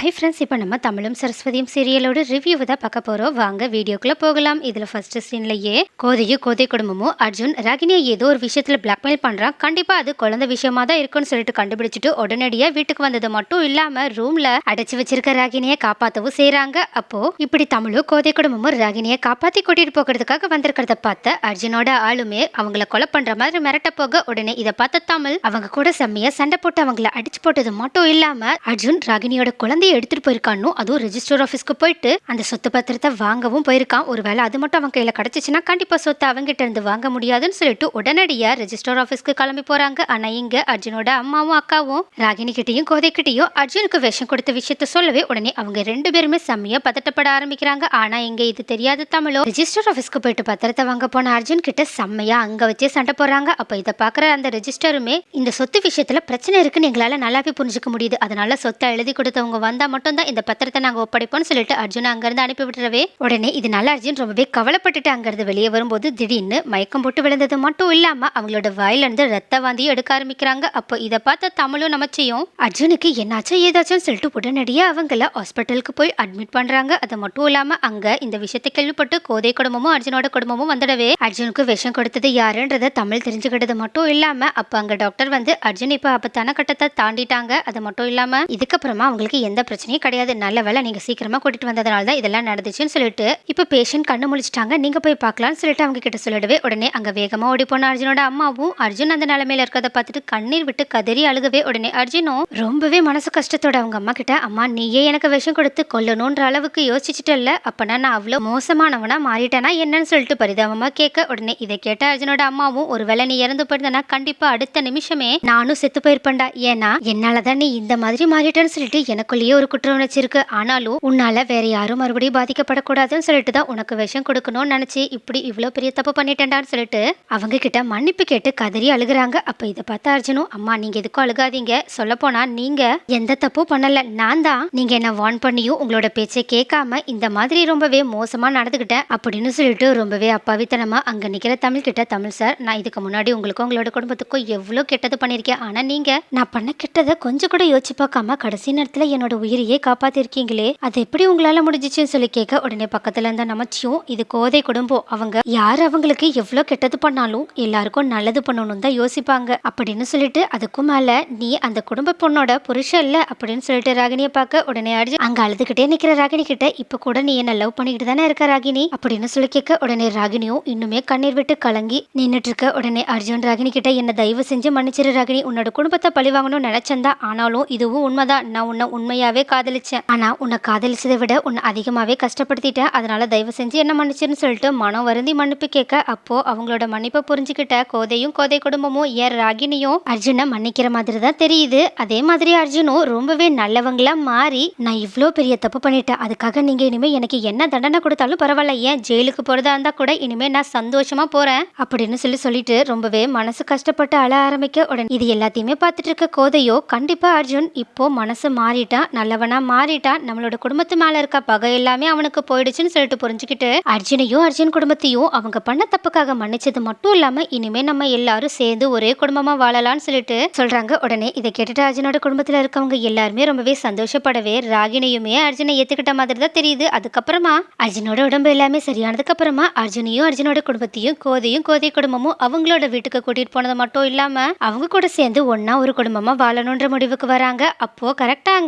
Hi friends இப்போ நம்ம தமிழும் சரஸ்வதியும் சீரியலோட ரிவ்யூவை தான் பார்க்க போகிறோம் வாங்க வீடியோக்குள்ளே போகலாம். இதில் ஃபர்ஸ்ட் சீன்லேயே கோதையும் கோதை குடும்பமும் அர்ஜுன் ரகினியை ஏதோ ஒரு விஷயத்தில் பிளாக்மெயில் பண்ணுறான் கண்டிப்பாக அது குழந்தை விஷயமா தான் இருக்குன்னு சொல்லிட்டு கண்டுபிடிச்சிட்டு உடனடியாக வீட்டுக்கு வந்தது மட்டும் இல்லாமல் ரூமில் அடைச்சி வச்சிருக்க ராகினியை காப்பாற்றவும் செய்கிறாங்க அப்போது இப்படி தமிழும் கோதை குடும்பமும் ராகினியை காப்பாற்றி கூட்டிகிட்டு போகிறதுக்காக வந்திருக்கிறத பார்த்த அர்ஜுனோட ஆளுமே அவங்கள கொலை பண்ணுற மாதிரி மிரட்ட போக உடனே இதை பார்த்த தமிழ் அவங்க கூட செம்மையாக சண்டை போட்டு அவங்கள அடிச்சு போட்டது மட்டும் இல்லாமல் அர்ஜுன் ராகினியோட குழந்தைய எடுத்துட்டு போயிருக்கானோ அதுவும் ரெஜிஸ்டர் ஆஃபீஸ்க்கு போயிட்டு அந்த சொத்து பத்திரத்தை வாங்கவும் போயிருக்கான். ஒருவேளை அது மட்டும் அவன் கையில கிடைச்சிச்சுன்னா கண்டிப்பா சொத்தை அவங்ககிட்ட இருந்து வாங்க முடியாதுன்னு சொல்லிட்டு உடனடியா ரெஜிஸ்டர் ஆஃபீஸ்க்கு கிளம்பி போறாங்க. ஆனா இங்க அர்ஜுனோட அம்மாவும் அக்காவும் ராகினி கிட்டயும் கோதை கிட்டயும் அர்ஜுனுக்கு விஷம் கொடுத்த விஷயத்த சொல்லவே உடனே அவங்க ரெண்டு பேருமே செம்மையா பதட்டப்பட ஆரம்பிக்கிறாங்க. ஆனா இங்க இது தெரியாத தமிழோ. ரெஜிஸ்டர் ஆஃபீஸ்க்கு போயிட்டு பத்திரத்தை வாங்க போன அர்ஜுன் கிட்ட செம்மையா அங்க வச்சே சண்டை போடுறாங்க. அப்ப இதை பாக்குற அந்த ரெஜிஸ்டருமே இந்த சொத்து விஷயத்துல பிரச்சனை இருக்குன்னு எங்களால நல்லாவே புரிஞ்சுக்க முடியுது. அதனால சொத்தை எழுதி கொடுத்தவங்க வந்து மட்டும்தான் இந்த பத்திரத்தை நாங்க ஒப்படைப்போம்னு சொல்லிட்டு அர்ஜுன் அங்கிருந்து அனுப்பி விட்டுறவே. உடனே இதனால அர்ஜுன் ரொம்பவே கவலைப்பட்டுட்டு அங்கிருந்து வெளியே வரும்போது திடீர்னு மயக்கம் போட்டு விழுந்தது மட்டும் இல்லாம அவங்களோட வாயில இருந்து ரத்த வாந்தியும் எடுக்க ஆரம்பிக்கிறாங்க. அப்போ இதை பார்த்த தமிழும் நமச்சையும் அர்ஜுனுக்கு என்னாச்சும் ஏதாச்சும் சொல்லிட்டு உடனடியாக அவங்கள ஹாஸ்பிட்டலுக்கு போய் அட்மிட் பண்றாங்க. அது மட்டும் இல்லாம அங்க இந்த விஷயத்தை கேள்விப்பட்டு கோதை குடும்பமும் அர்ஜுனோட குடும்பமும் வந்துடவே அர்ஜுனுக்கு விஷம் கொடுத்தது யாருன்றத தமிழ் தெரிஞ்சுக்கிட்டது மட்டும் இல்லாம அப்ப அங்க டாக்டர் வந்து அர்ஜுன் இப்ப ஆபத்தான கட்டத்தை தாண்டிட்டாங்க. அது மட்டும் இல்லாம இதுக்கப்புறமா அவங்களுக்கு எந்த பிரச்சனையும் கிடையாது. நல்ல வேலை நீங்க சீக்கிரமா கூட்டிட்டு வந்ததுனால தான் இதெல்லாம் நடந்துச்சுன்னு சொல்லிட்டு இப்ப பேஷண்ட் கண்ணு முழிச்சிட்டாங்க. நீங்க போய் பார்க்கலாம்னு சொல்லிட்டு அவங்க கிட்ட சொல்லிடவே உடனே அங்க வேகமா ஓடி போன அர்ஜுனோட அம்மாவும் அர்ஜுன் அந்த நிலைமையில இருக்கிறத பார்த்துட்டு கண்ணீர் விட்டு கதறி அழுகவே உடனே அர்ஜுனும் ரொம்பவே மனசு கஷ்டத்தோட அவங்க அம்மா கிட்ட அம்மா நீயே எனக்கு விஷம் கொடுத்து கொல்லணுன்ற அளவுக்கு யோசிச்சுட்டல அப்பனா நான் அவ்வளோ மோசமானவனா மாறிட்டேனா என்னன்னு சொல்லிட்டு பரிதாபமா கேட்க உடனே இதை கேட்ட அர்ஜுனோட அம்மாவும் ஒருவேளை நீ இறந்து போயிருந்தனா கண்டிப்பா அடுத்த நிமிஷமே நானும் செத்து போயிருப்பேன்டா. ஏன்னா என்னாலதான் நீ இந்த மாதிரி மாறிட்டேன்னு சொல்லிட்டு எனக்குள்ளேயே ஒரு குற்ற உணர்ச்சி இருக்கு ஆனாலும் உன்னால வேற யாரும் மறுபடியும் பாதிக்கப்படக்கூடாதுன்னு சொல்லிட்டு தான் உனக்கு விஷம் கொடுக்கணும்னு நினைச்சு இப்படி இவ்வளோ பெரிய தப்பு பண்ணிட்டேன்டான்னு சொல்லிட்டு அவங்க கிட்ட மன்னிப்பு கேட்டு கதறி அழுகுறாங்க. அப்ப இதை பார்த்து அர்ஜுனும் அம்மா நீங்க எதுக்கும் அழுகாதீங்க. சொல்ல போனா நீங்க எந்த தப்பும் பண்ணல. நான் தான். நீங்க என்ன வார்ன் பண்ணியும் உங்களோட பேச்சை கேட்காம இந்த மாதிரி ரொம்பவே மோசமா நடந்துக்கிட்டேன் அப்படின்னு சொல்லிட்டு ரொம்பவே அப்பாவித்தனமா அங்க நிக்கிற தமிழ் கிட்ட தமிழ் சார் நான் இதுக்கு முன்னாடி உங்களுக்கும் உங்களோட குடும்பத்துக்கும் எவ்வளோ கெட்டது பண்ணியிருக்கேன். ஆனா நீங்க நான் பண்ண கெட்டதை கொஞ்சம் கூட யோசிச்சு பார்க்காம கடைசி நேரத்துல என்னோட உயிரையே காப்பாத்திருக்கீங்களே. அது எப்படி உங்களால முடிஞ்சிச்சுன்னு சொல்லி கேட்க உடனே பக்கத்துல இருந்த நமச்சியும் இது கோதை குடும்பம் அவங்க யார் அவங்களுக்கு எவ்வளோ கெட்டது பண்ணாலும் எல்லாருக்கும் நல்லது பண்ணணும் தான் யோசிப்பாங்க. அப்படின்னு சொல்லிட்டு அதுக்கும் மேல நீ அந்த குடும்ப பொண்ணோட புருஷன் இல்ல அப்படின்னு சொல்லிட்டு ராகினியை பார்க்க உடனே அடிச்சு அங்க அழுதுகிட்டே நிக்கிற ராகினி கிட்ட இப்ப கூட நீ என்ன லவ் பண்ணிக்கிட்டு தானே இருக்க ராகினி அப்படின்னு சொல்லி கேட்க உடனே ராகினியும் இன்னுமே கண்ணீர் விட்டு கலங்கி நின்றுட்டு இருக்க உடனே அர்ஜுன் ராகினி கிட்ட என்ன தயவு செஞ்சு மன்னிச்சிரு ராகினி உன்னோட குடும்பத்தை பழி வாங்கணும்னு நினைச்சந்தா ஆனாலும் இதுவும் உண்மைதான். நான் உன்னை உண்மையாவே காதலிச்சேன். ஆனா உன்னை காதலிச்சதை விட உன்னை அதிகமாவே கஷ்டப்படுத்திட்டேன். அதனால தயவு செஞ்சு என்ன மன்னிச்சுன்னு சொல்லிட்டு மனம் வருந்தி மன்னிப்பு கேட்க அப்போ அவங்களோட மன்னிப்பை புரிஞ்சுக்கிட்ட கோதையும் கோதை குடும்பமும் ஏன் ராகினியும் அர்ஜுனை மன்னிக்கிற மாதிரி தான் தெரியுது. அதே மாதிரி அர்ஜுனும் ரொம்பவே நல்லவங்களா மாறி நான் இவ்வளோ பெரிய தப்பு பண்ணிட்டேன். அதுக்காக நீங்க இனிமே எனக்கு என்ன தண்டனை கொடுத்தாலும் பரவாயில்ல. ஏன் ஜெயிலுக்கு போறதா இருந்தா கூட இனிமே நான் சந்தோஷமா போறேன் அப்படின்னு சொல்லி சொல்லிட்டு ரொம்பவே மனசு கஷ்டப்பட்டு அழ ஆரம்பிக்க உடனே இது எல்லாத்தையுமே பார்த்துட்டு இருக்க கோதையோ கண்டிப்பா அர்ஜுன் இப்போ மனசு மாறிட்டான் நல்லவனா மாறிட்டான் நம்மளோட குடும்பத்து மேல இருக்க பகை எல்லாமே அவனுக்கு போயிடுச்சுன்னு சொல்லிட்டு புரிஞ்சுக்கிட்டு அர்ஜுனையும் அர்ஜுன் குடும்பத்தையும் அவங்க பண்ண தப்புக்காக மன்னிச்சது மட்டும் இல்லாம இனிமே நம்ம எல்லாரும் சேர்ந்து ஒரே குடும்பமா வாழலாம்னு சொல்லிட்டு சொல்றாங்க. உடனே இதை கேட்டுட்டு அர்ஜுனோட குடும்பத்துல இருக்கவங்க எல்லாருமே ரொம்பவே சந்தோஷப்படவே ராகினியுமே அர்ஜுனை ஏத்துக்கிட்ட மாதிரி தான் தெரியுது. அதுக்கப்புறமா அர்ஜுனோட உடம்பு எல்லாமே சரியானதுக்கு அப்புறமா அர்ஜுனையும் அர்ஜுனோட குடும்பத்தையும் கோதையும் கோதை குடும்பமும் அவங்களோட வீட்டுக்கு கூட்டிட்டு போனது மட்டும் இல்லாம அவங்க கூட சேர்ந்து ஒன்றா ஒரு குடும்பமா வாழணுன்ற முடிவுக்கு வராங்க. அப்போ கரெக்டாக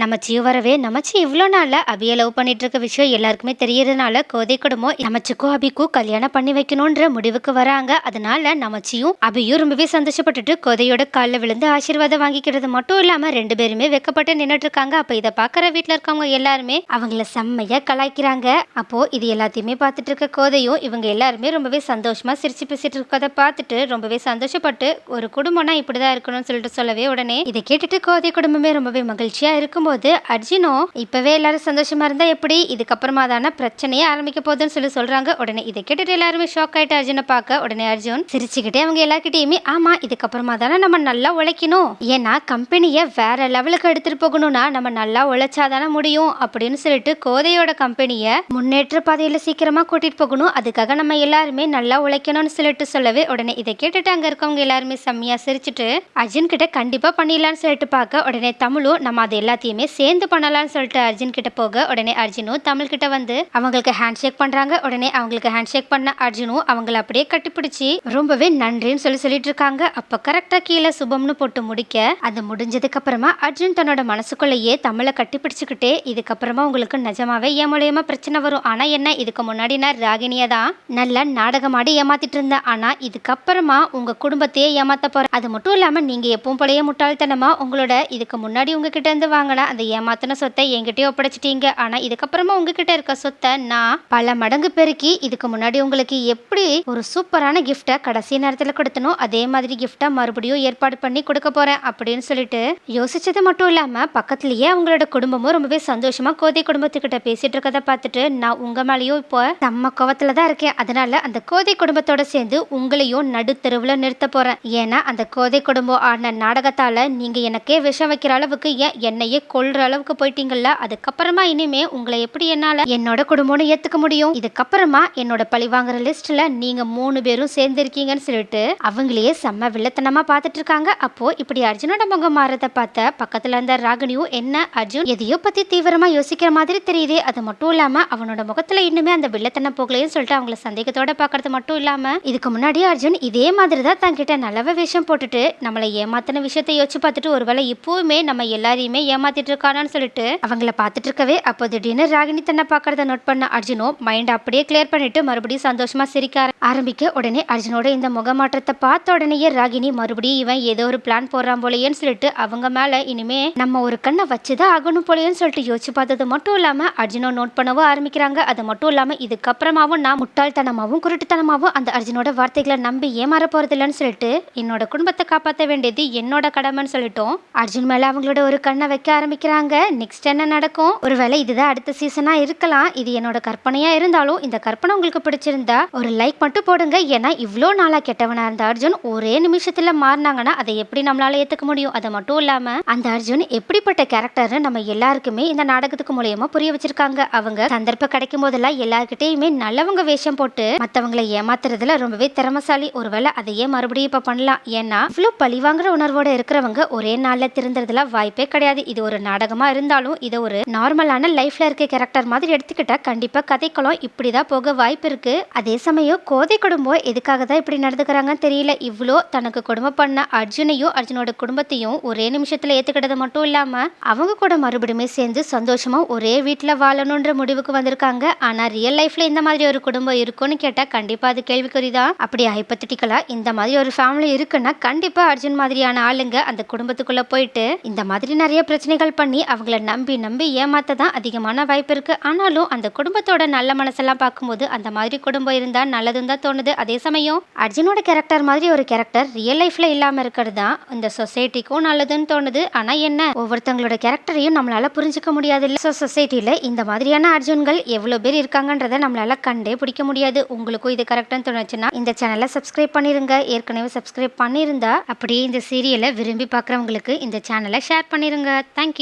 அங்க வரவே நமச்சி இவ்வளோ நாளில் அபியை லவ் பண்ணிட்டு இருக்க விஷயம் எல்லாருக்குமே தெரியறதுனால கோதை குடும்பம் நமச்சுக்கும் அபிக்கும் கல்யாணம் பண்ணி வைக்கணுன்ற முடிவுக்கு வராங்க. அதனால நமச்சியும் அபியும் ரொம்பவே சந்தோஷப்பட்டுட்டு கோதையோட காலில் விழுந்து ஆசீர்வாதம் வாங்கிக்கிறது மட்டும் இல்லாம ரெண்டு பேருமே வெக்கப்பட்டு நின்றுட்டு இருக்காங்க அப்ப இதை பாக்குற வீட்டில் இருக்கவங்க எல்லாருமே அவங்கள செம்மையா கலாய்க்கிறாங்க. அப்போ இது எல்லாத்தையுமே பார்த்துட்டு இருக்க கோதையும் இவங்க எல்லாருமே ரொம்பவே சந்தோஷமா சிரிச்சு பேசிட்டு இருக்கதை பார்த்துட்டு ரொம்பவே சந்தோஷப்பட்டு ஒரு குடும்பம்னா இப்படிதான் இருக்கணும்னு சொல்லிட்டு சொல்லவே உடனே இதை கேட்டுட்டு கோதை குடும்பமே ரொம்பவே மகிழ்ச்சியா இருக்கும்போது அர்ஜுனோ இப்பவே எல்லாரும் சந்தோஷமா இருந்தா எப்படி? இதுக்கப்புறமா தானே பிரச்சனையே ஆரம்பிக்க போகுதுன்னு சொல்லி சொல்றாங்க. உடனே இதை கேட்டுட்டு எல்லாருமே ஷாக் ஆயிட்டு அர்ஜுனை பார்க்க. உடனே அர்ஜுன் சிரிச்சுக்கிட்டே அவங்க எல்லார்கிட்டயுமே ஆமா இதுக்கப்புறமா தானே நம்ம நல்லா உழைக்கணும். ஏன்னா கம்பெனியை வேற லெவலுக்கு எடுத்துட்டு போகணும்னா நம்ம நல்லா உழைச்சாதானே முடியும். அப்படின்னு சொல்லிட்டு கோதையோட கம்பெனியை முன்னேற்ற பாதையில சீக்கிரமா கூட்டிட்டு போகணும். அதுக்காக நம்ம எல்லாருமே நல்லா உழைக்கணும்னு சொல்லிட்டு சொல்லவே உடனே இதை கேட்டுட்டு அங்க இருக்கவங்க எல்லாருமே செம்மையா சிரிச்சுட்டு அர்ஜுன் கிட்ட கண்டிப்பா பண்ணிடலாம்னு சொல்லிட்டு பார்க்க. உடனே தமிழும் நம்ம அது எல்லாத்தையுமே எல்லாத்தையுமே சேர்ந்து பண்ணலாம்னு சொல்லிட்டு அர்ஜுன் கிட்ட போக உடனே அர்ஜுனும் தமிழ் கிட்ட வந்து அவங்களுக்கு ஹேண்ட் ஷேக் பண்றாங்க. உடனே அவங்களுக்கு ஹேண்ட் ஷேக் பண்ண அர்ஜுனும் அவங்கள அப்படியே கட்டிப்பிடிச்சு ரொம்பவே நன்றின்னு சொல்லி சொல்லிட்டு இருக்காங்க. அப்ப கரெக்டா கீழே சுபம்னு போட்டு முடிக்க அது முடிஞ்சதுக்கு அப்புறமா அர்ஜுன் தன்னோட மனசுக்குள்ளேயே தமிழை கட்டிப்பிடிச்சுக்கிட்டே இதுக்கப்புறமா உங்களுக்கு நிஜமாவே என் மூலியமா பிரச்சனை வரும். ஆனா என்ன இதுக்கு முன்னாடி நான் ராகினியை தான் நல்ல நாடகமாடி ஏமாத்திட்டு இருந்தேன். ஆனா இதுக்கப்புறமா உங்க குடும்பத்தையே ஏமாத்த போறேன். அது மட்டும் இல்லாம நீங்க எப்பவும் போலயே முட்டாள்தனமா உங்களோட இதுக்கு முன்னாடி உங்ககிட்ட இருந்து வாங்கின அந்த ஏமாத்தின சொத்தை என்கிட்டயே ஒப்படைச்சிட்டீங்க. ஆனா இதுக்கப்புறமா உங்ககிட்ட இருக்க சொத்தை நான் பல மடங்கு பெருக்கி இதுக்கு முன்னாடி உங்களுக்கு எப்படி ஒரு சூப்பரான கிஃப்டை கடைசி நேரத்தில் கொடுத்தனோ அதே மாதிரி கிஃப்டை மறுபடியும் ஏற்பாடு பண்ணி கொடுக்க போறேன் அப்படின்னு சொல்லிட்டு யோசிச்சது மட்டும் இல்லாம பக்கத்துலயே அவங்களோட குடும்பமும் ரொம்பவே சந்தோஷமா கோதை குடும்பத்துக்கிட்ட பேசிட்டு இருக்கதை பார்த்துட்டு நான் உங்க மேலேயும் இப்போ நம்ம கோவத்துல தான் இருக்கேன். அதனால அந்த கோதை குடும்பத்தோட சேர்ந்து உங்களையும் நடுத்தெருவுல நிறுத்த போறேன். ஏன்னா அந்த கோதை குடும்பம் ஆன நாடகத்தால நீங்க எனக்கே விஷம் வைக்கிற அளவுக்கு ஏன் என்னையே கொல்ற அளவுக்கு போயிட்டீங்கல்ல அதுக்கப்புறமா இனிமே உங்களை எப்படி என்னால என்னோட குடும்பம்னு ஏத்துக்க முடியும்? இதுக்கப்புறமா என்னோட பழி வாங்குற லிஸ்ட்ல நீங்க மூணு பேரும் சேர்ந்துருக்கீங்கன்னு சொல்லிட்டு அவங்களையே செம்ம வில்லத்தனமா பார்த்துட்டு இருக்காங்க அப்போ இப்படி அர்ஜுனோட முகம் மாறத பார்த்த பக்கத்துல இருந்த ராகினியும் என்ன அர்ஜுன்? எதையோ பத்தி தீவிரமா யோசிக்கிற மாதிரி தெரியுதே. அது மட்டும் இல்லாம அவனோட முகத்துல இன்னுமே அந்த வில்லத்தனம் போகலையும் சொல்லிட்டு அவங்கள சந்தேகத்தோட பார்க்கறது மட்டும் இல்லாம இதுக்கு முன்னாடி அர்ஜுன் இதே மாதிரி தான் தன்கிட்ட நல்லவ வேஷம் போட்டுட்டு நம்மளை ஏமாத்தின விஷயத்தை யோசிச்சு பார்த்துட்டு ஒருவேளை இப்பவுமே நம்ம எல்லாரையுமே ஏமாத்திட்டு இருக்கானான்னு சொல்லிட்டு அவங்கள பார்த்துட்டு இருக்கவே அப்போ திடீர்னு ராகினி தன்னை பார்க்கறத நோட் பண்ண அர்ஜுனும் மைண்ட் அப்படியே கிளியர் பண்ணிட்டு மறுபடியும் சந்தோஷமா சிரிக்க ஆரம்பிக்க உடனே அர்ஜுனோட இந்த முகமாற்றத்தை பார்த்த உடனேயே ராகினி மறுபடியும் இவன் ஏதோ ஒரு பிளான் போடுறான் போலயேன்னு சொல்லிட்டு அவங்க மேல இனிமே நம்ம ஒரு கண்ணை வச்சுதான் ஆகணும் போலயேன்னு சொல்லிட்டு யோசிச்சு பார்த்தது மட்டும் இல்லாம அர்ஜுனோ நோட் பண்ணவும் ஆரம்பிக்கிறாங்க. அது மட்டும் இல்லாம இதுக்கப்புறமாவும் நான் முட்டாள்தனமாவும் குருட்டுத்தனமாவும் அந்த அர்ஜுனோட வார்த்தைகளை நம்பி ஏமாற போறது இல்லைன்னு சொல்லிட்டு என்னோட குடும்பத்தை காப்பாற்ற வேண்டியது என்னோட கடமைன்னு சொல்லிட்டோம் அர்ஜுன் மேல அவங்களோட ஒரு கண்ணை வைக்க ஆரம்பிக்கிறாங்க. நெக்ஸ்ட் என்ன நடக்கும்? ஒருவேளை இதுதான் அடுத்த சீசனா இருக்கலாம். இது என்னோட கற்பனையா இருந்தாலும் இந்த கற்பனை உங்களுக்கு பிடிச்சிருந்தா ஒரு லைக் மட்டும் போடுங்க. ஏன்னா இவ்வளோ நாளா கெட்டவனா இருந்த அர்ஜுன் ஒரே நிமிஷத்துல மாறினாங்கன்னா அதை எப்படி நம்மளால ஏத்துக்க முடியும்? அது மட்டும் இல்லாம அந்த அர்ஜுன் எப்படிப்பட்ட கேரக்டர்னு நம்ம எல்லாருக்குமே இந்த நாடகத்துக்கு மூலியமா புரிய வச்சிருக்காங்க. அவங்க சந்தர்ப்பம் கிடைக்கும் போதெல்லாம் எல்லாருக்கிட்டையுமே நல்லவங்க வேஷம் போட்டு மத்தவங்களை ஏமாத்துறதுல ரொம்பவே திறமசாலி. ஒருவேளை அதையே மறுபடியும் இப்ப பண்ணலாம். ஏன்னா இவ்வளோ பழிவாங்கிற உணர்வோட இருக்கிறவங்க ஒரே நாள்ல திருந்துறதுல வாய்ப்பே கிடையாது. இது ஒரு நாடகமா இருந்தாலும் இதை ஒரு நார்மலான லைஃப்ல இருக்க கேரக்டர் மாதிரி எடுத்துக்கிட்டா கண்டிப்பா கதைக்களம் இப்படிதான் போக வாய்ப்பு இருக்கு. அதே சமயம் கோதை குடும்பம் எதுக்காக தான் இப்படி நடந்துக்கிறாங்கன்னு தெரியல. இவ்வளோ தனக்கு குடும்பம் பண்ண அர்ஜுனையும் அர்ஜுனோட குடும்பத்தையும் ஒரே நிமிஷத்துல ஏத்துக்கிட்டது மட்டும் இல்லாம அவங்க கூட மறுபடியுமே சேர்ந்து சந்தோஷமா ஒரே வீட்டுல வாழணுன்ற முடிவுக்கு வந்திருக்காங்க. ஆனா ரியல் லைஃப்ல இந்த மாதிரி ஒரு குடும்பம் இருக்கும்னு கேட்டா கண்டிப்பா அது கேள்விக்குறிதான். அப்படி ஹைப்பத்திட்டிக்கலா இந்த மாதிரி ஒரு ஃபேமிலி இருக்குன்னா கண்டிப்பா அர்ஜுன் மாதிரியான ஆளுங்க அந்த குடும்பத்துக்குள்ள போயிட்டு இந்த மாதிரி நிறைய பிரச்சனைகள் பண்ணி அவங்கள நம்பி நம்பி ஏமாத்த தான் அதிகமான வாய்ப்பு இருக்குது ஆனாலும் அந்த குடும்பத்தோட நல்ல மனசெல்லாம் பார்க்கும்போது அந்த மாதிரி குடும்பம் இருந்தால் நல்லதுன்னு தான் தோணுது. அதே சமயம் அர்ஜுனோட கேரக்டர் மாதிரி ஒரு கேரக்டர் ரியல் லைஃப்ல இல்லாமல் இருக்கிறது தான் இந்த சொசைட்டிக்கும் நல்லதுன்னு தோணுது. ஆனால் என்ன? ஒவ்வொருத்தங்களோட கேரக்டரையும் நம்மளால் புரிஞ்சுக்க முடியாது இல்லை ஸோ சொசைட்டியில் இந்த மாதிரியான அர்ஜுன்கள் எவ்வளோ பேர் இருக்காங்கன்றத நம்மளால் கண்டே பிடிக்க முடியாது. உங்களுக்கும் இது கரெக்டான்னு தோணுச்சுன்னா இந்த சேனலை சப்ஸ்கிரைப் பண்ணிருங்க. ஏற்கனவே சப்ஸ்கிரைப் பண்ணியிருந்தா அப்படியே இந்த சீரியலை விரும்பி பார்க்குறவங்களுக்கு இந்த சேனலை ஷேர் பண்ணிருங்க. தேங்க்யூ